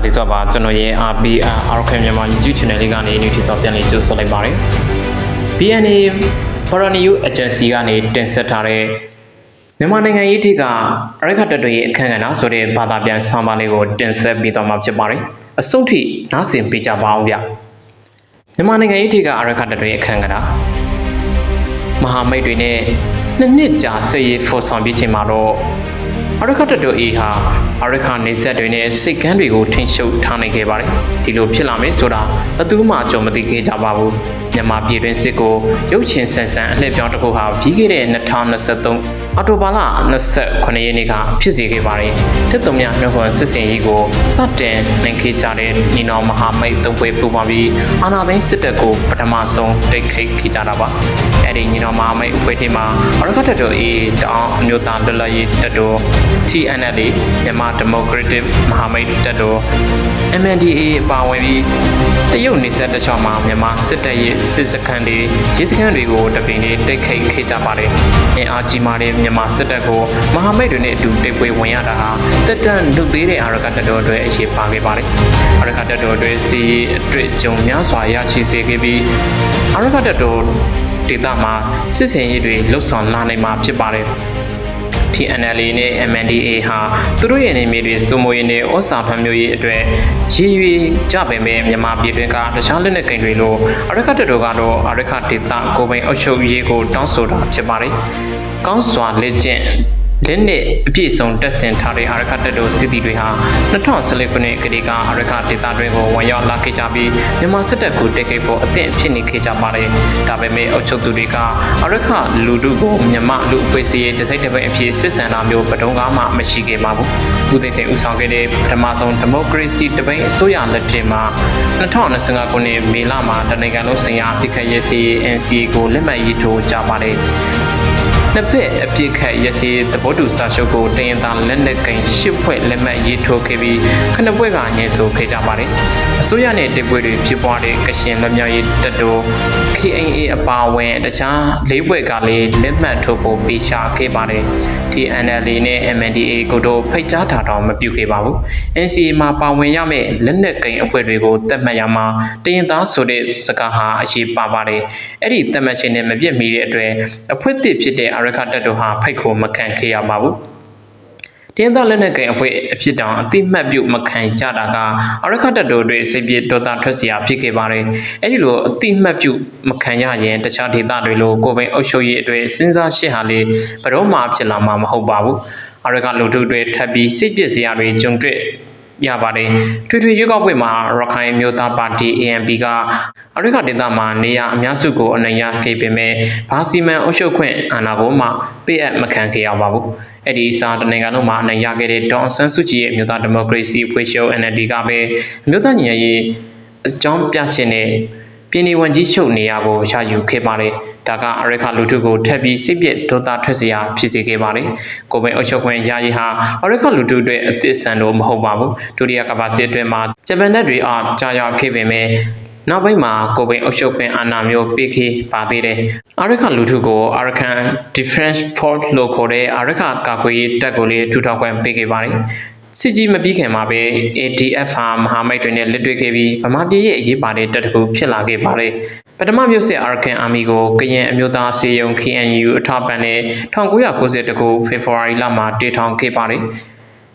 နောက်တစ်သားလေးဆိုပါကျွန်တော်ရဲ့ RPR RK မြန်မာ YouTube channel လေးကနေ new ထိစောပြန်လေးကြိုဆိုလိုက်ပါတယ် BNA Foreign News Agency ကနေတင်ဆက်ထားတဲ့မြန်မာနိုင်ငံရေးထိကအရိခတ်တပ်တွေရဲ့အခမ်းအနားဆိုတဲ့ဘာသာပြန်ဆောင်းပါးလေးကိုတင်ဆက်ပေးသွားမှာဖြစ်ပါတယ်အဆုံးထိနားဆင်ပေးကြပါအောင်ဗျမြန်မာနိုင်ငံရေးထိကအရိခတ်တပ်တွေရဲ့အခမ်းအနားမဟာမိတ်တွေနဲ့နှစ်နှစ်ကြာစစ်ရေးဖော်ဆောင်ပြီးချိန်မှာတော့ အရခတ်တိုအေဟာအရခနေဆက်တွေနဲ့စိတ်ကန်းတွေကိုထိန်းချုပ်ထားနိုင်ခဲ့ပါတယ်ဒီလိုဖြစ်လာမယ်ဆိုတာဘယ်သူမှကြုံမသိခဲ့ကြပါဘူးမြန်မာပြည်တွင်းစစ်ကိုရုပ်ရှင်ဆန်ဆန်အလှည့်ပြောင်းတစ်ခုဟာပြီးခဲ့တဲ့2023 အော်တိုဘာလ29ရက်နေ့ကဖြစ်စေခဲ့ပါတယ်တစ်သုံးမြမြောက်ခွန်စစ်စင်ကြီးကိုစတင်နိုင်ခဲ့ကြတဲ့ညီနောင်မဟာမိတ်သုံးပွဲပူးပေါင်းပြီးအာဏာသိမ်းစစ်တပ်ကိုပထမဆုံးတိတ်ခိတ်ခဲ့ကြတာပါအဲ့ဒီညီနောင်မဟာမိတ်အဖွဲ့ထဲမှာအရခတ်တိုအေတောင်အမျိုးသားလွတ်လပ်ရေးတပ်တော် TNL မြန်မာဒီမိုကရက်တစ်မဟာမိတ်တပ်တော် MNDAA ပါဝင်ပြီးတရုတ်နေဆက်တစ်ချောင်းမှာမြန်မာစစ်တပ်ရဲ့စစ်စခန်းတွေရေးစခန်းတွေကိုတပင်တွေတိတ်ခိတ်ခဲ့ကြပါတယ်။အင်အားကြီးမားတဲ့မြန်မာစစ်တပ်ကိုမဟာမိတ်တွေနဲ့အတူတိတ်ပွဲဝင်ရတာဟာတက်တန်လူသေးတဲ့အာရကတပ်တော်တွေအရေးပါခဲ့ပါတယ်။အာရကတပ်တော်တွေစီအတွေ့အကြုံများစွာရရှိစေခဲ့ပြီးအာရကတပ်တော်ဒေသမှာစစ်စင်ရေးတွေလှုပ်ဆောင်လာနိုင်မှာဖြစ်ပါတယ်။ TNL နဲ့ MNDA ဟာသူတို့ရဲ့နေမြေတွေစုမိုးရင်းနဲ့ဩစာဖမ်းမျိုးရေးအတွက်ရည်ရွယ်ကြပင်ပဲမြန်မာပြည်တွင်းကတခြားလက်နက်ကိန်းတွေလိုအရခတ်တပ်တော်ကတော့အရခတ်ဒေသကိုပိုင်အုပ်ချုပ်ရေးကိုတောင်းဆိုတာဖြစ်ပါတယ်။ ကောင်းစွာလက်ကျင့်လက်နက်အပြည့်စုံတက်ဆင်ထားတဲ့အာရခတပ်တို့စစ်သည်တွေဟာ2014ခုနှစ်ကလေးကအာရခဒေသတွေကိုဝင်ရောက်လာခဲ့ကြပြီးမြန်မာစစ်တပ်ကိုတိုက်ခိုက်ဖို့အသင့်ဖြစ်နေခဲ့ကြပါတယ်။ဒါပေမဲ့အုပ်ချုပ်သူတွေကအာရခလူထုကိုမြန်မာလူအဖွဲ့အစည်းရဲ့တစိုက်တစ်ပိတ်အဖြစ်စစ်ဆန်တာမျိုးပတုံးကားမှမရှိခဲ့ပါဘူး။ဦးသိန်းစိန်ဦးဆောင်ခဲ့တဲ့ပထမဆုံးဒီမိုကရေစီတပိတ်အစိုးရလက်ထက်မှာ2025ခုနှစ်မေလမှာတနိုင်ငံလုံးဆိုင်ရာအဖြစ်ခရေးစီ NCA ကိုလက်မှတ်ရေးထိုးကြပါတယ်။ နှစ်ဖက်အပြစ်ခတ်ရစီသဘောတူစာချုပ်ကိုတင်ရင်သာလက်နက်ကင်ရှစ်ဖွဲ့လက်မှတ်ရေးထိုးခဲ့ပြီးခဏပွဲကညှင်းဆိုခဲ့ကြပါတယ်။အစိုးရနဲ့တပ်ဖွဲ့တွေဖြစ်ပွားတဲ့ကရှင်လက်မြောက်ရေးတပ်တော် KAA အပါအဝင်တခြားလေးဘွဲ့ကလည်းလက်မှတ်ထိုးဖို့ပေးရှာခဲ့ပါတယ်။ TNL နဲ့ MNDA ကိုတော့ဖိတ်ကြားထားတော့မပြုခဲ့ပါဘူး။ NCA မှာပါဝင်ရမယ့်လက်နက်ကင်အဖွဲ့တွေကိုတတ်မှတ်ရမှာတင်ရင်သားဆိုတဲ့စကားဟာအရေးပါပါတယ်။အဲ့ဒီတတ်မှတ်ခြင်းနဲ့မပြတ်မီတဲ့အတွက်အဖွဲ့သစ်ဖြစ်တဲ့အာရခတပ်တို့ဟာဖိတ်ခေါ်မခံခဲ့ရပါဘူးတင်းသားလက်နက်ကင်အဖွဲ့အဖြစ်တောင်အတိမတ်ပြုမခံကြတာကအရခတ်တတော်တွေစိတ်ပြဒေါသထွက်စရာဖြစ်ခဲ့ပါတယ်။အဲဒီလိုအတိမတ်ပြုမခံရရင်တခြားဒေသတွေလိုကိုပင်အုပ်ချုပ်ရေးအတွေ့စဉ်းစားရှင်းဟာလေဘယ်တော့မှဖြစ်လာမှာမဟုတ်ပါဘူး။အရခတ်လူထုတွေထပ်ပြီးစိတ်ပြစရာတွေကြုံတွေ့ ရပါတယ်ထွေထွေရွေးကောက်ပွဲမှာရခိုင်မျိုးသားပါတီ ANP ကအရိကဒေသမှာနေရအများစုကိုအနိုင်ရခဲ့ပေမဲ့ဘာစီမံအုပ်ချုပ်ခွင့်အာဏာကိုမှပေးအပ်မခံခဲ့ရပါဘူးအဲ့ဒီစာတနိုင်ငံလုံးမှာအနိုင်ရခဲ့တဲ့ဒေါန်ဆန်းစုကြည်ရဲ့မျိုးသားဒီမိုကရေစီဖွဲ့ချုပ် NLD ကပဲမျိုးသားညီညွတ်ရေးအကြောင်းပြခြင်းနဲ့ ပြည်နေဝန်ကြီးချုပ်နေရာကိုရယူခဲ့ပါတယ်။ဒါကအရိခလူထုကိုထပ်ပြီးစိတ်ပြည့်ဒေါသထွက်စရာဖြစ်စေခဲ့ပါတယ်။ကိုပိုင်အုပ်ချုပ်ခွင့်ရရေးဟာအရိခလူထုတွေအသစ်ဆန်လို့မဟုတ်ပါဘူး။ဒုတိယကမ္ဘာစစ်အတွင်းမှာဂျပန်တပ်တွေအားကြာရောက်ခဲ့ပေမဲ့နောက်ပိုင်းမှာကိုပိန်အုပ်ချုပ်ခွင့်အာဏာမျိုးပေးခဲ့ပါသေးတယ်။အာရခလူထုကို Arakan Defense Force လို့ခေါ်တဲ့အာရခကာကွယ်ရေးတပ်ကိုလည်းထူထောင်ခွင့်ပေးခဲ့ပါတယ်။ စစ်ကြီးမပြီးခင်မှာပဲ ADF ဟာမဟာမိတ်တွေနဲ့လက်တွေ့ခဲ့ပြီးဗမာပြည်ရဲ့အရေးပါတဲ့တပ်တကူဖြစ်လာခဲ့ပါတယ်။ပထမမြို့စစ် Arakan Army ကိုကရင်အမျိုးသားစီယုံ KNU အထောက်ပံ့နဲ့1990ခုဖေဖော်ဝါရီလမှာတည်ထောင်ခဲ့ပါတယ်။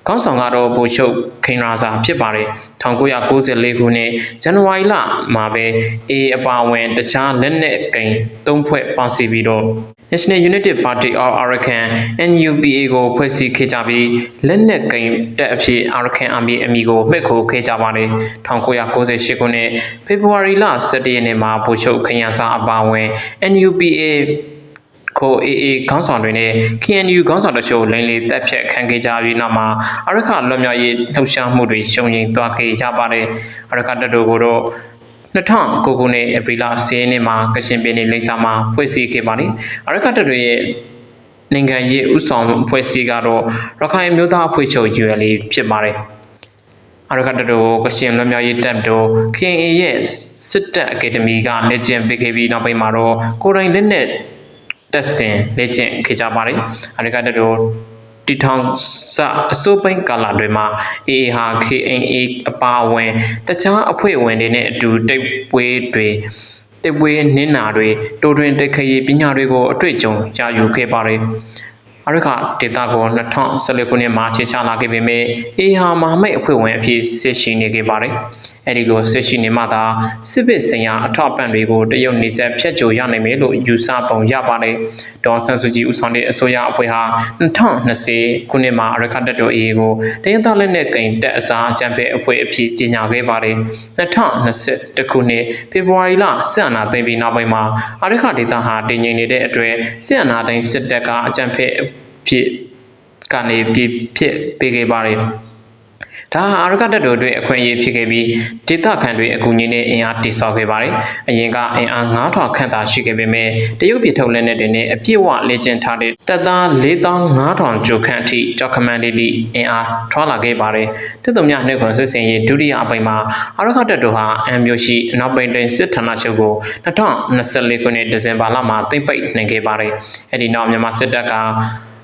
ခေါင်းဆောင်ကတော့ဗိုလ်ချုပ်ခင်ရာစာဖြစ်ပါတယ်1994ခုနှစ်ဇန်နဝါရီလမှာပဲ A အပါဝင်တခြားလက်နက်ကိန်းသုံးဖွဲ့ပေါင်းစည်းပြီးတော့ National United Party of Arakan NUPA ကိုဖွဲ့စည်းခဲ့ကြပြီးလက်နက်ကိန်းတပ်အဖြစ် Arakan Army အမည်ကိုမှတ်ခိုခဲ့ကြပါတယ်1998ခုနှစ်ဖေဖော်ဝါရီလ17ရက်နေ့မှာဗိုလ်ချုပ်ခင်ရာစာအပါဝင် NUPA ကို AA ခေါင်းဆောင်တွေနဲ့ KNU ခေါင်းဆောင်တို့ချို့လိန်လေတက်ဖြတ်ခံခဲ့ကြပြီးနောက်မှာအရခလွတ်မြောက်ရေးလှုပ်ရှားမှုတွေရှုံရင်သွားခဲ့ကြပါတယ်အရခတပ်တို့ကတော့2009ခုနှစ်ဧပြီလ10ရက်နေ့မှာကရှင်ပြည်နယ်လိပ်စာမှာဖွဲ့စည်းခဲ့ပါတယ်အရခတပ်တွေရဲ့နိုင်ငံရေးဥဆောင်ဖွဲ့စည်းကတော့ရခိုင်မျိုးသားအဖွဲ့ချုပ် UL ဖြစ်ပါတယ်အရကတတော်ကရှင်လွတ်မြောက်ရေးတပ်တော် KNA ရဲ့စစ်တပ်အကယ်ဒမီကလက်ကျင့်ပေးခဲ့ပြီးနောက်ပိုင်းမှာတော့ကိုရိုင်းလက်နဲ့ တက်ဆင်လေ့ကျင့်ခဲ့ကြပါတယ်။အရိကတတော်တီထောင်စအစိုးပိုင်းကာလတွေမှာ AA ဟာ KNA အပါအဝင်တခြားအဖွဲ့ဝင်တွေနဲ့အတူတိတ်ပွဲတွေတိတ်ပွဲနင်းနာတွေတိုးတွင်တိတ်ခရီးပညာတွေကိုအတွေ့အကြုံရယူခဲ့ပါတယ်။အရခဒေတာကို2014ခုနှစ်မှာခြေချလာခဲ့ပေမဲ့ AA ဟာမဟာမိတ်အဖွဲ့ဝင်အဖြစ်ဆက်ရှိနေခဲ့ပါတယ်။ အဲဒီလိုဆက်ရှိနေမှသာစစ်ပစ်ဆိုင်ရာအထောက်အပံ့တွေကိုတရုတ်နေဆက်ဖျက်ချိုရနိုင်မယ်လို့ယူဆပုံရပါတယ်။ဒေါ်ဆန်စုကြည်ဦးဆောင်တဲ့အစိုးရအဖွဲ့ဟာ2020ခုနှစ်မှာအရခတက်တော် AA ကိုတရုတ်သားလက်နက်ကင်တက်အစားအကြံဖက်အဖွဲ့အဖြစ်ကြီးညာခဲ့ပါတယ်။2021ခုနှစ်ဖေဖော်ဝါရီလစစ်အာဏာသိမ်းပြီးနောက်ပိုင်းမှာအရခဒေတာဟာတည်ငြိမ်နေတဲ့အတွက်စစ်အာဏာသိမ်းစစ်တပ်ကအကြံဖက်ဖြစ်ကနေပြဖြစ်ပေးခဲ့ပါတယ်။ ဒါဟာအာရကတက်တို့အတွက်အခွင့်အရေးဖြစ်ခဲ့ပြီးဒေသခံတွေအကူအညီနဲ့အင်အားတိစောက်ခဲ့ပါတယ်။အရင်ကအင်အား9000ခန့်သာရှိခဲ့ပေမဲ့တရုတ်ပြည်ထုတ်လက်နက်တွေနဲ့အပြည့်အဝလေ့ကျင့်ထားတဲ့တပ်သား4500ကျော်ခန့်အထိကြောက်ခမန်းလေးလေးအင်အားထွာလာခဲ့ပါတယ်။တစ်သူမြနှိပ်ခွန်စစ်စင်ရေးဒုတိယအပိုင်းမှာအာရကတက်တို့ဟာအမ်မျိုးရှိအနောက်ပိန်တွင်စစ်ဌာနချုပ်ကို2024ခုနှစ်ဒီဇင်ဘာလမှာသိမ်းပိတ်နိုင်ခဲ့ပါတယ်။အဲဒီနောက်မြန်မာစစ်တပ်က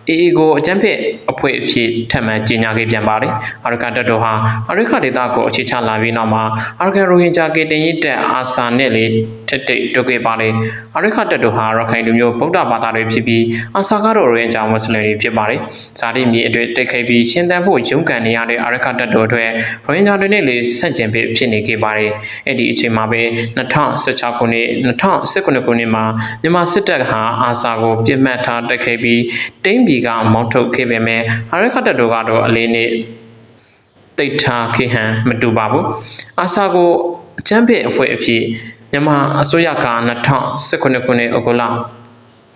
အေအေကိုအကြမ်းဖက်အဖွဲ့အဖြစ်ထပ်မံကြေညာခဲ့ပြန်ပါတယ်။အာရကတက်တော်ဟာအာရခဒေတာကိုအခြေချလာပြီးနောက်မှာအာရခရိုဟင်ဂျာကေတင်ရေးတက်အာဆာနဲ့လေထက်တိတ်တုတ်ခဲ့ပါတယ်။အာရခတက်တော်ဟာရခိုင်လူမျိုးဗုဒ္ဓဘာသာတွေဖြစ်ပြီးအာဆာကတော့ရိုဟင်ဂျာမွတ်စလင်တွေဖြစ်ပါတယ်။ဇာတိမြေအတွက်တိတ်ခိတ်ပြီးရှင်းတန်းဖို့ရုန်းကန်နေရတဲ့အာရခတက်တော်အတွက်ရိုဟင်ဂျာတွေနဲ့လေဆန့်ကျင်ဖြစ်ဖြစ်နေခဲ့ပါတယ်။အဲ့ဒီအချိန်မှာပဲ2016ခုနှစ်2019ခုနှစ်မှာမြန်မာစစ်တပ်ဟာအာဆာကိုပြစ်မှတ်ထားတိုက်ခိုက်ပြီးတိမ့်ပြည်ကမောင်းထုတ်ခဲ့ပေမဲ့အာရခတက်တော်ကတော့အလေးနဲ့တိတ်ထားခေဟန်မတူပါဘူးအာဆာကိုအချမ်းပြည့်အဖွဲ့အဖြစ်မြန်မာအစိုးရက2019ခုနှစ်ဩဂုတ်လ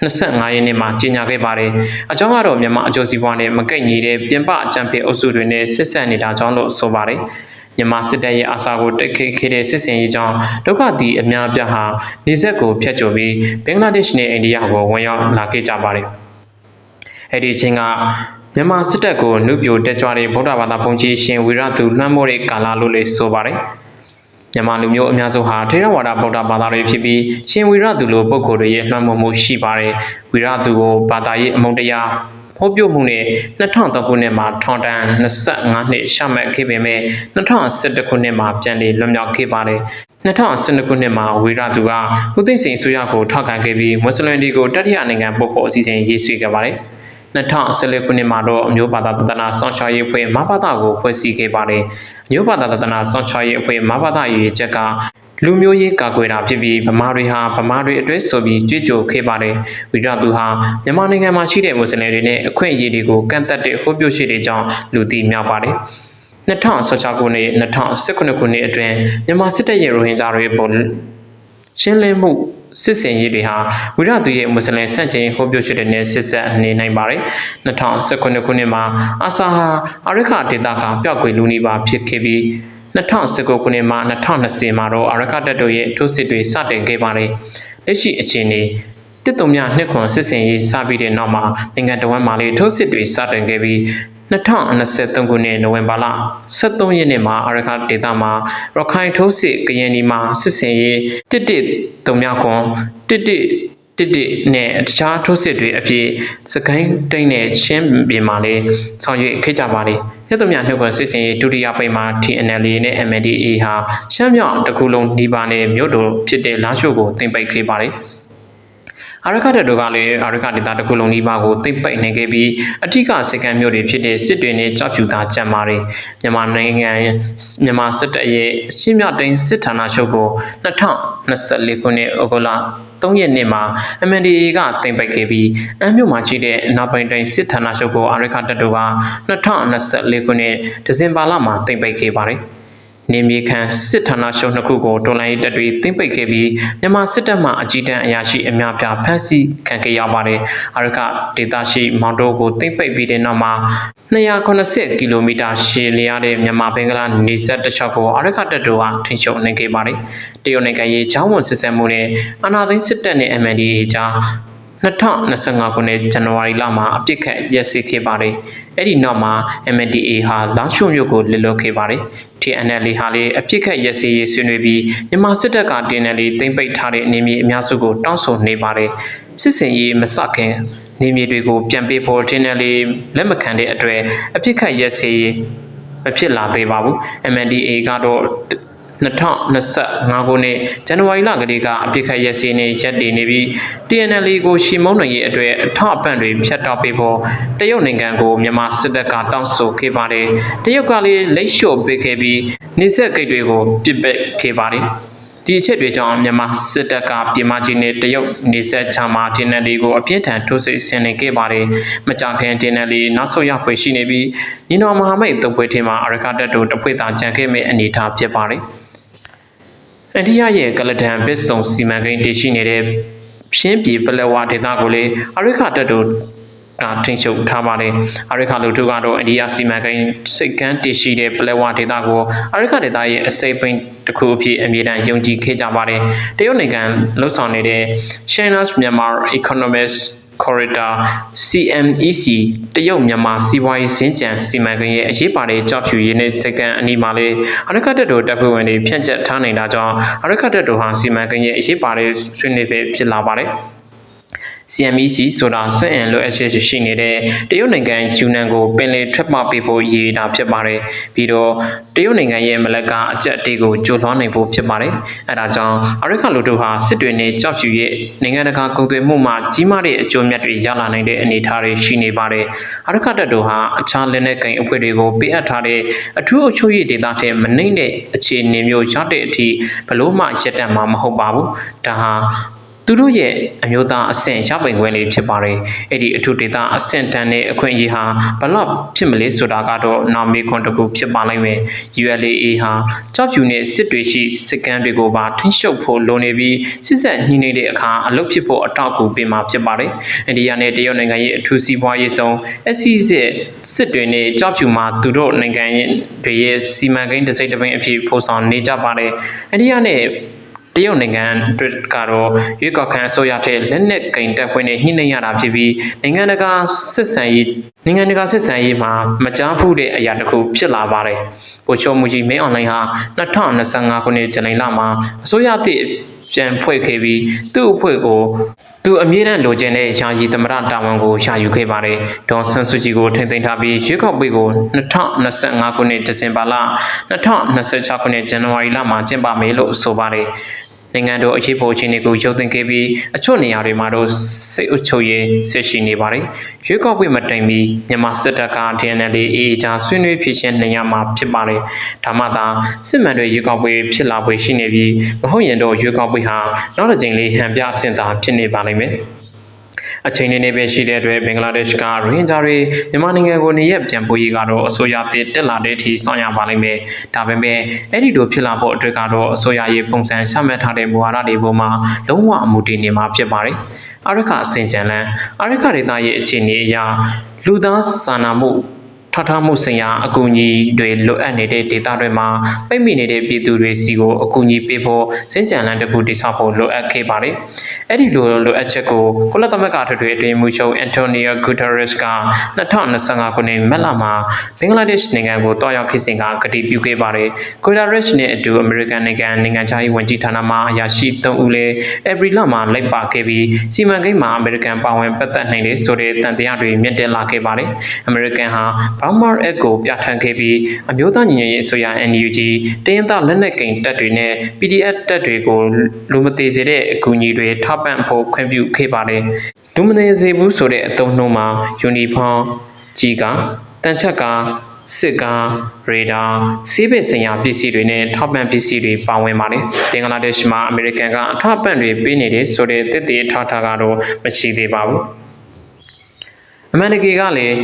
25ရက်နေ့မှာကြီးညာခဲ့ပါတယ်။အကြောင်းကတော့မြန်မာအကျိုးစီးပွားနဲ့မကိတ်ညီတဲ့ပြင်ပအကြံဖေအုပ်စုတွေနဲ့ဆက်ဆက်နေတာကြောင့်လို့ဆိုပါတယ်။မြန်မာစစ်တပ်ရဲ့အာစာကိုတိုက်ခိုက်ခဲ့တဲ့စစ်စင်ရေးကြောင့်ဒုက္ခသည်အများအပြားဟာနေဆက်ကိုဖျက်ချော်ပြီးဘင်္ဂလားဒေ့ရှ်နဲ့အိန္ဒိယကိုဝင်ရောက်လာခဲ့ကြပါတယ်။ အဲ့ဒီအချိန်ကမြန်မာစစ်တပ်ကိုနှုတ်ပြတက်ကြွတဲ့ဗုဒ္ဓဘာသာဘုံကြီးရှင်ဝီရသူလွှမ်းမိုးတဲ့ကာလလို့လည်းဆိုပါတယ်။မြန်မာလူမျိုးအများစုဟာထေရဝါဒဗုဒ္ဓဘာသာတွေဖြစ်ပြီးရှင်ဝီရသူလိုပုဂ္ဂိုလ်တွေရဲ့လွှမ်းမိုးမှုရှိပါတယ်။ဝီရသူကိုဘာသာရေးအမုန်းတရားဟောပြောမှုနဲ့2003ခုနှစ်မှာထောင်ဒဏ်25နှစ်ရှမှတ်ခဲ့ပေမဲ့2011ခုနှစ်မှာပြန်လည်လွတ်မြောက်ခဲ့ပါတယ်2012ခုနှစ်မှာဝေရသူကဦးသိန်းစိန်ဆိုရကိုထောက်ခံခဲ့ပြီးမွတ်စလင်တွေကိုတတိယနိုင်ငံပုဂ္ဂိုလ်အစီအစဉ်ရေးဆွဲခဲ့ပါတယ် 2014ခုနှစ်မှာတော့အမျိုးဘာသာတဒနာစောင့်ရှောက်ရေးအဖွဲ့မဘာသာကိုဖွဲ့စည်းခဲ့ပါတယ်။မျိုးဘာသာတဒနာစောင့်ရှောက်ရေးအဖွဲ့မဘာသာရေးချက်ကလူမျိုးရေးကာကွယ်တာဖြစ်ပြီးဗမာတွေဟာဗမာတွေအတွဲဆိုပြီးကြွေးကြော်ခဲ့ပါတယ်။ဝိရသူဟာမြန်မာနိုင်ငံမှာရှိတဲ့မွတ်စလင်တွေနဲ့အခွင့်အရေးတွေကိုကန့်သက်တဲ့ဟောပြောရှိတဲ့ကြောင်းလူသိများပါတယ်။2016ခုနှစ်2019ခုနှစ်အတွင်းမြန်မာစစ်တပ်ရဲ့ရိုဟင်ဂျာတွေပေါ်ရှင်းလင်းမှု စစ်စင်ရေးတွေဟာဝိရသူရဲ့မွတ်စလင်ဆန့်ကျင်ဟောပြောရှိတဲ့နယ်စစ်ဆက်နေနိုင်ပါတယ်2019ခုနှစ်မှာအာဆာဟာအာရခဒေတာကပျောက်ကွယ်လူနေပါဖြစ်ခဲ့ပြီး2019ခုနှစ်မှ2020မှာတော့အာရခတပ်တို့ရဲ့ထိုးစစ်တွေစတင်ခဲ့ပါတယ်လက်ရှိအခြေအနေတစ်တုံမြနှစ်ခွန်စစ်စင်ရေးစပြီးတဲ့နောက်မှာနိုင်ငံတော်ဝန်မှလည်းထိုးစစ်တွေစတင်ခဲ့ပြီး 2023ခုနှစ်နိုဝင်ဘာလ23ရက်နေ့မှာအရခဒေသမှာရခိုင်ထိုးစစ်ကရင်ဒီမှာစစ်စင်ရေးတစ်တစ်တုံမြခွန်တစ်တစ်တစ်တစ်နဲ့တခြားထိုးစစ်တွေအဖြစ်စကိုင်းတိတ်နဲ့ရှင်းပြည်မှာလည်းဆောင်ရွက်ခဲ့ကြပါလေ။ရသမျှနှုတ်ကစစ်စင်ရေးဒုတိယပိတ်မှာ TNL နဲ့ MNDA ဟာရှမ်းမြောက်တစ်ခုလုံးဒီပါနဲ့မြို့တော်ဖြစ်တဲ့လာရှိုးကိုတင်ပိတ်ခဲ့ပါတယ်။ အာရခတက်တို့ကလည်းအာရခဒေတာတစ်ခုလုံးနီးပါးကိုသိပ်ပိတ်နိုင်ခဲ့ပြီးအထူးကစက္ကန့်မြို့တွေဖြစ်တဲ့စစ်တွေနဲ့ကြောက်ဖြူသားကြံမာတွေမြန်မာနိုင်ငံမြန်မာစစ်တပ်ရဲ့ရှင်းမြတိန်စစ်ဌာနချုပ်ကို2024ခုနှစ်ဩဂုတ်လ3ရက်နေ့မှာ MNDAA ကတင်ပိတ်ခဲ့ပြီးအမ်းမြို့မှာရှိတဲ့နောက်ပိုင်းတိုင်းစစ်ဌာနချုပ်ကိုအာရခတက်တို့က2024ခုနှစ်ဒီဇင်ဘာလမှာတင်ပိတ်ခဲ့ပါတယ်။ နေမြေခံစစ်ဌာနရှုံးနှစ်ခုကိုတော်လိုင်းတပ်တွေတင်ပိတ်ခဲ့ပြီးမြန်မာစစ်တပ်မှအကြီးတန်းအရာရှိအများပြားဖမ်းဆီးခံခဲ့ရပါတယ်။အာရကဒေသရှိမောင်တိုကိုတင်ပိတ်ပြီးတဲ့နောက်မှာ280ကီလိုမီတာရှည်လျားတဲ့မြန်မာဘင်္ဂလားနေဆက်တစ်လျှောက်ကိုအာရကတပ်တို့ကထိန်းချုပ်နိုင်ခဲ့ပါတယ်။တရုတ်နိုင်ငံရေးချောင်းဝန်စစ်ဆင်မှုနဲ့အာဏာသိမ်းစစ်တပ်နဲ့ MNDAA ကြား 2025ခုနှစ်ဇန်နဝါရီလမှာအပြစ်ခတ်ရက်စီခဲ့ပါတယ်။အဲ့ဒီနောက်မှာ MNDA ဟာလောင်ရှုံမြို့ကိုလစ်လွတ်ခဲ့ပါတယ်။ TNL ဟာလည်းအပြစ်ခတ်ရက်စီရေးဆွေးနွေးပြီးမြန်မာစစ်တပ်က TNL သိမ်းပိတ်ထားတဲ့အနေမြေအများစုကိုတောင်းဆိုနေပါတယ်။စစ်စင်ရေးမစခင်နေမြေတွေကိုပြန်ပေးဖို့တင်းနယ်လေးလက်မခံတဲ့အတွက်အဖြစ်ခတ်ရက်စေးမဖြစ်လာသေးပါဘူး MNDA ကတော့ 2025ခုနှစ်ဇန်နဝါရီလကလေးကအပြစ်ခတ်ရက်စင်းနေရက်တည်နေပြီး TNL ကိုရှီမုံနိုင်ရဲ့အတွက်အထအပန့်တွေဖျက်တောက်ပေးဖို့တရုတ်နိုင်ငံကိုမြန်မာစစ်တပ်ကတောင်းဆိုခဲ့ပါတယ်တရုတ်ကလည်းလက်လျှော့ပေးခဲ့ပြီးနေဆက်ဂိတ်တွေကိုပြစ်ပက်ခဲ့ပါတယ် ဒီအချက်တွေကြောင့်မြန်မာစစ်တပ်ကပြည်မကြီးနဲ့တရုတ်နေဆက်ချမှာတင်းနယ်လေးကိုအပြင်းထန်ထိုးစစ်ဆင်နေခဲ့ပါတယ်။မကြခင်တင်းနယ်လေးနောက်ဆုံးရဖွေရှိနေပြီးညီတော်မဟာမိတ်တုပ်ပွဲထင်းမှာအရကတက်တို့တဖွဲ့သာကြံခဲ့မဲ့အနေအထားဖြစ်ပါတယ်။အိန္ဒိယရဲ့ကလဒန်ပစ်စုံစီမံကိန်းတည်ရှိနေတဲ့ရှင်းပြည်ပလက်ဝဒေသကိုလေအရိခတက်တို့ ကထိန်ချုပ်ထားပါတယ်။အရိခလူထုကတော့အိန္ဒိယစီမံကိန်းစိတ်ကမ်းတည်ရှိတဲ့ပလက်ဝဒေသကိုအရိခဒေသရဲ့အစိပ်ပိန်တစ်ခုအဖြစ်အမြဲတမ်းယုံကြည်ခဲ့ကြပါတယ်။တရုတ်နိုင်ငံလှုပ်ဆောင်နေတဲ့ China's Myanmar Economics Corridor CMEC တရုတ်မြန်မာစီးပွားရေးစင်ကြံစီမံကိန်းရဲ့အရေးပါတဲ့ကြောက်ဖြူရင်းနဲ့စက္ကန်အနီးမှာလေအရကတက်တို့တပ်ဖွဲ့ဝင်တွေဖြန့်ကျက်ထားနေတာကြောင့်အရကတက်တို့ဟာစီမံကိန်းရဲ့အရေးပါတဲ့ဆွေးနွေးပဲဖြစ်လာပါတယ်။ CMEC ဆိုတာစွန့်အင်လိုအပ်ချက်ရှိနေတဲ့တရုတ်နိုင်ငံယူနန်ကိုပင်လယ်ထွက်မပေးဖို့ရည်တာဖြစ်ပါတယ်ပြီးတော့တရုတ်နိုင်ငံရဲ့မလက်ကအကြက်တေးကိုကြိုလွှမ်းနိုင်ဖို့ဖြစ်ပါတယ်အဲဒါကြောင့်အရိကလူတို့ဟာစစ်တွေနဲ့ကြောက်ဖြူရဲ့နိုင်ငံတကာကုန်သွယ်မှုမှာကြီးမားတဲ့အကျိုးမြတ်တွေရလာနိုင်တဲ့အနေအထားတွေရှိနေပါတယ်အရိကတပ်တို့ဟာအခြားလက်နက်ကင်အဖွဲ့တွေကိုပေးအပ်ထားတဲ့အထူးအချို့ရေးဒေတာထဲမနှိမ့်တဲ့အခြေအနေမျိုးရတဲ့အထိဘလို့မှရက်တန့်မှာမဟုတ်ပါဘူးဒါဟာ သူတို့ရဲ့အမျိုးသားအဆင့်ရပိုင်ခွင့်လေးဖြစ်ပါတယ်။အဲ့ဒီအထူးဒေတာအဆင့်တန်းတဲ့အခွင့်အရေးဟာဘလောက်ဖြစ်မလဲဆိုတာကတော့နာမည်ခွန်တစ်ခုဖြစ်ပါလိမ့်မယ်။ ULA ဟာကြောက်ဖြူနဲ့စစ်တွေရှိစစ်ကမ်းတွေကိုပါထိရှုပ်ဖို့လိုနေပြီးစစ်ဆက်ညှိနေတဲ့အခါအလုပ်ဖြစ်ဖို့အထောက်အကူပေးမှာဖြစ်ပါတယ်။အိန္ဒိယနဲ့တရုတ်နိုင်ငံရဲ့အထူးစီးပွားရေးဆောင် SCZ စစ်တွေနဲ့ကြောက်ဖြူမှာသူတို့နိုင်ငံတွေရဲ့စီမံကိန်းတစ်စိတ်တစ်ပိုင်းအဖြစ်ဖော်ဆောင်နေကြပါတယ်။အိန္ဒိယနဲ့ တရုတ်နိုင်ငံတွေကတော့ရွေးကောက်ခံအစိုးရထက်လက်နက်ကင်တပ်ဖွဲ့နဲ့ညှိနှိုင်းရတာဖြစ်ပြီးနိုင်ငံတကာစစ်ဆန်ရေးနိုင်ငံတကာစစ်ဆန်ရေးမှာမကြားဘူးတဲ့အရာတစ်ခုဖြစ်လာပါတယ်။ဗိုလ်ချုပ်မူကြီးမင်းအွန်လိုင်းဟာ2025ခုနှစ်ဇူလိုင်လမှာအစိုးရသစ်ပြန်ဖွဲ့ခဲ့ပြီးသူ့အဖွဲ့ကိုသူအမြင့်နဲ့လိုချင်တဲ့ယာယီသမရတာဝန်ကိုရှာယူခဲ့ပါတယ်။ဒေါ်ဆန်စုကြည်ကိုထိန်သိမ်းထားပြီးရွေးကောက်ပွဲကို2025ခုနှစ်ဒီဇင်ဘာလ2026ခုနှစ်ဇန်နဝါရီလမှာကျင်းပမယ်လို့ဆိုပါတယ်။ နိုင်ငံတော်အခြေပေါ်အခြေအနေကိုရုပ်သိမ်းခဲ့ပြီးအချို့နေရာတွေမှာတော့စိတ်အုပ်ချုပ်ရေးဆက်ရှိနေပါတယ်။ရွေးကောက်ပွဲမတိုင်မီမြန်မာစစ်တပ်က DNL အေးကြားဆွေးနွေးဖြစ်ရှင်နေရမှာဖြစ်ပါတယ်။ဒါမှသာစစ်မှန်တဲ့ရွေးကောက်ပွဲဖြစ်လာပွဲရှိနေပြီးမဟုတ်ရင်တော့ရွေးကောက်ပွဲဟာနောက်တစ်ကြိမ်လေးဟန်ပြအဆင့်သာဖြစ်နေပါလိမ့်မယ်။ အချိန်နေနေပဲရှိတဲ့အတွက်ဘင်္ဂလားဒေ့ရှ်ကရိုဟင်ဂျာတွေမြန်မာနိုင်ငံကိုနေရပြန်ပို့ရေးကတော့အစိုးရသစ်တက်လာတဲ့အထိဆောင်ရွက်ပါလိမ့်မယ်။ဒါပေမဲ့အဲ့ဒီလိုဖြစ်လာဖို့အတွက်ကတော့အစိုးရရဲ့ပုံစံချမှတ်ထားတဲ့မူဝါဒတွေပေါ်မှာလုံးဝအမှုတည်နေမှာဖြစ်ပါတယ်။အရကအစင်ကြံလန်းအရကဒေသရဲ့အခြေအနေအရလူသားစာနာမှု ထထမှုဆိုင်ရာအကူအညီတွေလိုအပ်နေတဲ့ဒေတာတွေမှာပိတ်မိနေတဲ့ပြည်သူတွေစီကိုအကူအညီပေးဖို့စင်ကြံလန်းတစ်ခုတိစောက်ဖို့လိုအပ်ခဲ့ပါတယ်။အဲ့ဒီလိုလိုအပ်ချက်ကိုကုလသမဂ္ဂထွေထွေအတွင်းမှူးချုပ်အန်တိုနီယိုဂူတာရက်စ်က2025ခုနှစ်မက်လမှာဘင်္ဂလားဒေ့ရှ်နိုင်ငံကိုတွားရောက်ခဲ့စဉ်ကကတိပြုခဲ့ပါတယ်။ဂူတာရက်စ်နဲ့အတူအမေရိကန်နိုင်ငံနိုင်ငံခြားရေးဝန်ကြီးဌာနမှအရာရှိ3ဦးလည်းဧပြီလမှာလိုက်ပါခဲ့ပြီးစီမံကိန်းမှာအမေရိကန်ပါဝင်ပတ်သက်နိုင်တဲ့ဆိုတဲ့တန်တရားတွေမြင့်တက်လာခဲ့ပါတယ်။အမေရိကန်ဟာ Burma Act ကိုပြဋ္ဌာန်းခဲ့ပြီးအမျိုးသားညီညွတ်ရေးအစိုးရ NUG တရင်သားလက်နက်ကင်တပ်တွေနဲ့ PDF တပ်တွေကိုလူမသေးစေတဲ့အကူအညီတွေထောက်ပံ့ဖို့ခွင့်ပြုခဲ့ပါတယ်။လူမသေးစေဘူးဆိုတဲ့အသုံးနှုန်းမှာယူနီဖောင်းကြီးကတန်ချက်ကစစ်ကားရေဒါစီးပစ်ဆိုင်ရာပစ္စည်းတွေနဲ့ထောက်ပံ့ပစ္စည်းတွေပါဝင်ပါတယ်။ဘင်္ဂလားဒေ့ရှ်မှာအမေရိကန်ကအထောက်ပံ့တွေပေးနေတယ်ဆိုတဲ့တည်တည်ထောက်ထားကတော့မရှိသေးပါဘူး။အမေရိကန်ကလည်း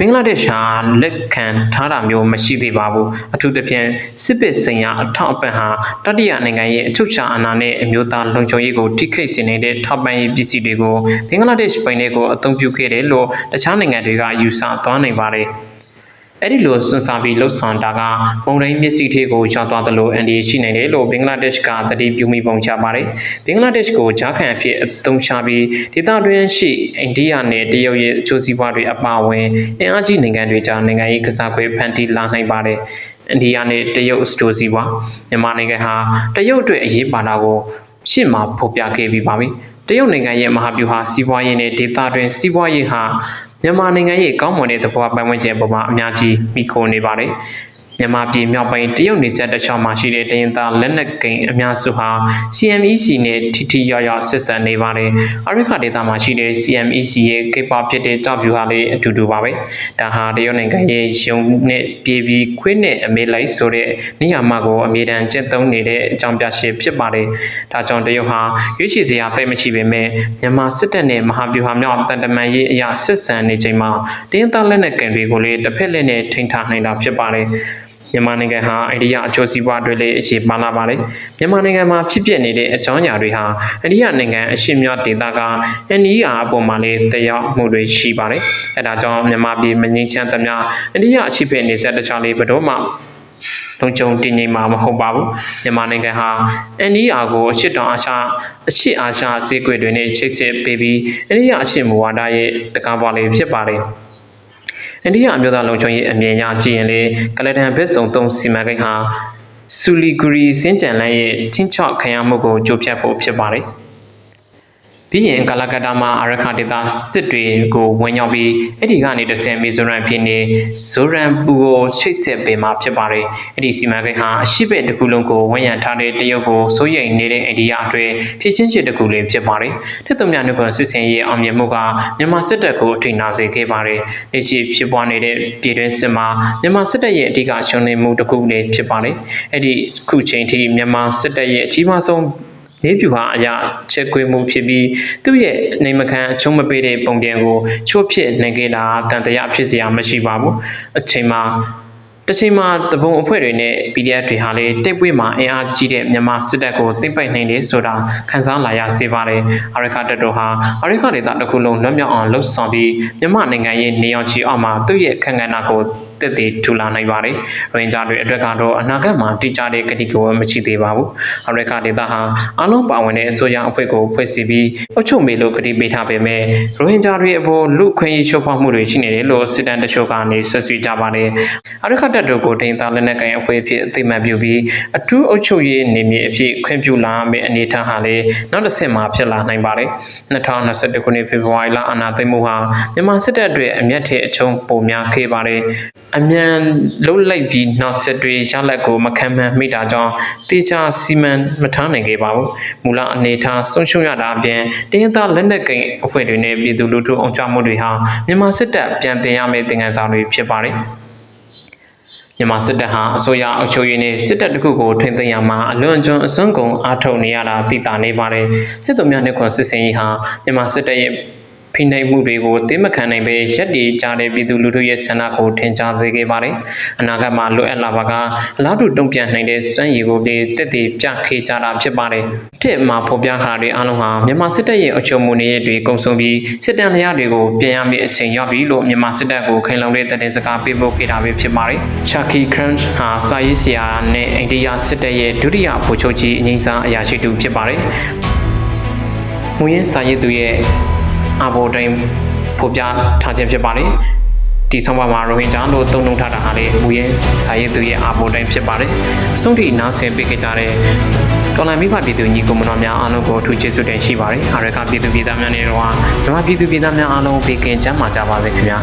ဘင်္ဂလားဒေ့ရှ်ဟာလက်ခံထားတာမျိုးမရှိသေးပါဘူးအထူးသဖြင့်စစ်ပစ်ဆိုင်ရာအထောက်အပံ့ဟာတတိယနိုင်ငံရဲ့အချုပ်ချာအာဏာနဲ့အမျိုးသားလုံခြုံရေးကိုထိခိုက်စေနေတဲ့ထောက်ပံ့ရေးပစ္စည်းတွေကိုဘင်္ဂလားဒေ့ရှ်ပိုင်းတွေကိုအသုံးပြုခဲ့တယ်လို့တခြားနိုင်ငံတွေကယူဆသွားနိုင်ပါတယ်။ အဲ့ဒီလိုစွန့်စားပြီးလှုပ်ဆောင်တာကမုံတိုင်းမျက်စိထိကိုရောက်သွားသလိုအန်ဒီရှိနိုင်တယ်လို့ဘင်္ဂလားဒေ့ရှ်ကတတိပြုမိပုံချပါတယ်။ဘင်္ဂလားဒေ့ရှ်ကိုဂျားခံအဖြစ်အသုံးချပြီးဒေသတွင်းရှိအိန္ဒိယနဲ့တရုတ်ရဲ့အကျိုးစီးပွားတွေအပါအဝင်အင်အားကြီးနိုင်ငံတွေကြားနိုင်ငံရေးကစားကွယ်ဖန်တီးလာနိုင်ပါတယ်။အိန္ဒိယနဲ့တရုတ်စတိုစီပွားမြန်မာနိုင်ငံဟာတရုတ်အတွက်အရေးပါတာကိုရှေ့မှာဖော်ပြခဲ့ပြီးပါပြီ။တရုတ်နိုင်ငံရဲ့မဟာဗျူဟာစီးပွားရေးနဲ့ဒေသတွင်းစီးပွားရေးဟာ မြန်မာနိုင်ငံရဲ့ကောင်းမွန်တဲ့သဘောပတ်ဝန်းကျင်ပေါ်မှာအများကြီးမိခိုနေပါတယ်။ မြန်မာပြည်မြောက်ပိုင်းတရုတ်နေဆက်တစ်ချောင်းမှာရှိတဲ့တရင်သားလက်နက်ကိန်းအများစုဟာ CMEC နဲ့ထိထိရောက်ရောက်ဆက်ဆံနေပါတယ်။အာရိခဒေသမှာရှိတဲ့ CMEC ရဲ့ကိပဖြစ်တဲ့ကြောက်ဖြူဟာလည်းအတူတူပါပဲ။ဒါဟာတရုတ်နိုင်ငံရဲ့ရုံနဲ့ပြည်ပြီးခွေးနဲ့အမေလိုက်ဆိုတဲ့နေရာမှာကိုအမြဲတမ်းကျင့်သုံးနေတဲ့အကြောင်းပြရှင်းဖြစ်ပါတယ်။ဒါကြောင့်တရုတ်ဟာရွေးချယ်စရာတိတ်မရှိပေမဲ့မြန်မာစစ်တပ်နဲ့မဟာဗျူဟာမြောက်တန်တမန်ရေးအရာဆက်ဆံနေချိန်မှာတရင်သားလက်နက်ကိန်းတွေကိုလည်းတစ်ဖက်လက်နဲ့ထိန်းထားနိုင်တာဖြစ်ပါတယ်။ မြန်မာနိုင်ငံဟာအိန္ဒိယအချိုးစီးပွားတွေလည်းအခြေပါလာပါတယ်။မြန်မာနိုင်ငံမှာဖြစ်ပျက်နေတဲ့အကြောင်းအရာတွေဟာအိန္ဒိယနိုင်ငံအရှေ့မြောက်ဒေသက NER အပေါ်မှာလည်းတရားမှုတွေရှိပါတယ်။အဲဒါကြောင့်မြန်မာပြည်မငင်းချမ်းသမျှအိန္ဒိယအချိဖက်နေဆက်တခြားလေးဘယ်တော့မှလုံခြုံတည်ငြိမ်မှာမဟုတ်ပါဘူးမြန်မာနိုင်ငံဟာ NER ကိုအချစ်တောင်အာရှအချစ်အာရှဈေးကွက်တွေနဲ့ချိတ်ဆက်ပေးပြီးအိန္ဒိယအရှေ့မူဝါဒရဲ့တကားပွားလေးဖြစ်ပါတယ် အိန္ဒိယအမျိုးသားလုံခြုံရေးအမြင်အရကြည့်ရင်လေကလဒန်ဘက်စုံသုံးစီမံကိန်းဟာဆူလီဂရီစင်ကြံလန်းရဲ့ချင်းချော့ခံရမှုကိုကြိုးဖြတ်ဖို့ဖြစ်ပါတယ် ပြီးရင်ကာလကတ္တာမှာအရခဒေတာစစ်တွေကိုဝင်ရောက်ပြီးအဲ့ဒီကနေတဆင်မီဇိုရမ်ပြည်နယ်ဇိုရမ်ပူကိုချိတ်ဆက်ပေးမှာဖြစ်ပါတယ်အဲ့ဒီစီမံကိန်းဟာအရှိဘက်တစ်ခုလုံးကိုဝန်ရံထားတဲ့တရုတ်ကိုစိုးရိမ်နေတဲ့အိန္ဒိယအတွင်းဖြည့်ချင်းချစ်တစ်ခုလေးဖြစ်ပါတယ်တစ်သွမြနုကွန်စစ်စင်ရဲ့အောင်မြင်မှုကမြန်မာစစ်တပ်ကိုအထိနာစေခဲ့ပါတယ်လက်ရှိဖြစ်ပွားနေတဲ့ပြည်တွင်းစစ်မှာမြန်မာစစ်တပ်ရဲ့အဓိကရှုံးနိမှုတစ်ခုလေးဖြစ်ပါတယ်အဲ့ဒီခုချိန်ထိမြန်မာစစ်တပ်ရဲ့အကြီးမားဆုံး နေပြူဟာအရာချက်ကွေးမှုဖြစ်ပြီးသူ့ရဲ့နေမခံအချုံးမပေးတဲ့ပုံပြန်ကိုချို့ဖြစ်နိုင်ခဲ့တာတန်တရားဖြစ်စရာမရှိပါဘူးအချိန်မှာတစ်ချိန်မှာတပုံအဖွဲ့တွေနဲ့ PDF တွေဟာလေတိတ်ပွေးမှာအင်အားကြီးတဲ့မြန်မာစစ်တပ်ကိုသိမ့်ပိုက်နိုင်တယ်ဆိုတာခန်းစားလာရစေပါတယ်အာရခတပ်တော်ဟာအာရခဒေသတစ်ခုလုံးလွတ်မြောက်အောင်လှုပ်ဆောင်ပြီးမြန်မာနိုင်ငံရဲ့နေအောင်ချီအောင်မှာသူ့ရဲ့ခန့်ခန်းနာကို တက်တည်ထူလာနိုင်ပါတယ်။ရင်ဂျာတွေအတွက်ကတော့အနာဂတ်မှာတိကျတဲ့ကတိကဝတ်မရှိသေးပါဘူး။အမေရိကဒေသဟာအလုံးပါဝင်တဲ့အစိုးရအဖွဲ့ကိုဖွဲ့စည်းပြီးအုပ်ချုပ်မေလို့ကတိပေးထားပေမဲ့ရိုဟင်ဂျာတွေအပေါ်လူခွင့်ရေးချိုးဖောက်မှုတွေရှိနေတယ်လို့စစ်တမ်းတချို့ကနေဆွဆွေးကြပါတယ်။အမေရိကတပ်တို့ကိုတင်သားလက်နက်ကိုင်အဖွဲ့အဖြစ်အသိမှတ်ပြုပြီးအထူးအုပ်ချုပ်ရေးနေမြေအဖြစ်ခွင့်ပြုလာမယ့်အနေအထားဟာလည်းနောက်တစ်ဆင့်မှာဖြစ်လာနိုင်ပါတယ်။2021ခုနှစ်ဖေဖော်ဝါရီလအာဏာသိမ်းမှုဟာမြန်မာစစ်တပ်အတွက်အမျက်ထည်အချုံပုံများခဲ့ပါတယ်။အမြန်လှုပ်လိုက်ပြီးနောက်ဆက်တွေရလက်ကိုမခံမှန်းမိတာကြောင့်တေချာစီမံမထားနိုင်ခဲ့ပါဘူး။မူလအနေထားဆုံးရှုံးရတာအပြင်တင်းသားလက်နက်ကိန်းအဖွဲ့တွေနဲ့ပြည်သူလူထုအောင်ကြမှုတွေဟာမြန်မာစစ်တပ်ပြန်တင်ရမယ့်သင်ခန်းစာတွေဖြစ်ပါတယ်။မြန်မာစစ်တပ်ဟာအစိုးရအုပ်ချုပ်ရေးနဲ့စစ်တပ်တစ်ခုကိုထိန်းသိမ်းရမှာအလွန်ကျွံအစွမ်းကုန်အားထုတ်နေရတာသိတာနေပါတယ်။စစ်သူများနဲ့ခွန်စစ်စင်ရေးဟာမြန်မာစစ်တပ်ရဲ့ ဖိနှိပ်မှုတွေကိုတင်းမခံနိုင်ပဲရက်တည်ကြတဲ့ပြည်သူလူထုရဲ့ဆန္ဒကိုထင်ရှားစေခဲ့ပါတယ်။အနာဂတ်မှာလွတ်အပ်လာပါကအလားတူတုံ့ပြန်နိုင်တဲ့စွမ်းရည်ကိုလည်းတက်တည်ပြခေကြတာဖြစ်ပါတယ်။တစ်မှာဖော်ပြခါတွေအားလုံးဟာမြန်မာစစ်တပ်ရဲ့အချုပ်မှုနေရတွေကုံဆုံးပြီးစစ်တမ်းလျားတွေကိုပြန်ရမယ့်အချိန်ရောက်ပြီလို့မြန်မာစစ်တပ်ကိုခိုင်လုံတဲ့တည်စကားပေးပို့ခဲ့တာပဲဖြစ်ပါတယ်။ Chucky Crunch ဟာစာရေးဆရာနဲ့အိန္ဒိယစစ်တပ်ရဲ့ဒုတိယဗိုလ်ချုပ်ကြီးအငိမ့်စားအရာရှိတူဖြစ်ပါတယ်။မူရင်းစာရေးသူရဲ့ အဘော်တိုင်းဖော်ပြထားခြင်းဖြစ်ပါတယ်ဒီဆောင်ပါမှာရိုဟင်ဂျာလို့သုံးနှုန်းထားတာဟာလေမူရဲ့စာရေးသူရဲ့အဘော်တိုင်းဖြစ်ပါတယ်အဆုံးထိနားဆင်ပေးကြတဲ့တော်လိုင်းမိဘပြည်သူညီကိုမတော်များအားလုံးကိုထူးချစ်စွတင်ရှိပါတယ်အာရကပြည်သူပြည်သားများနဲ့တော့မြန်မာပြည်သူပြည်သားများအားလုံးဘေးကင်းကျန်းမာကြပါစေခင်ဗျာ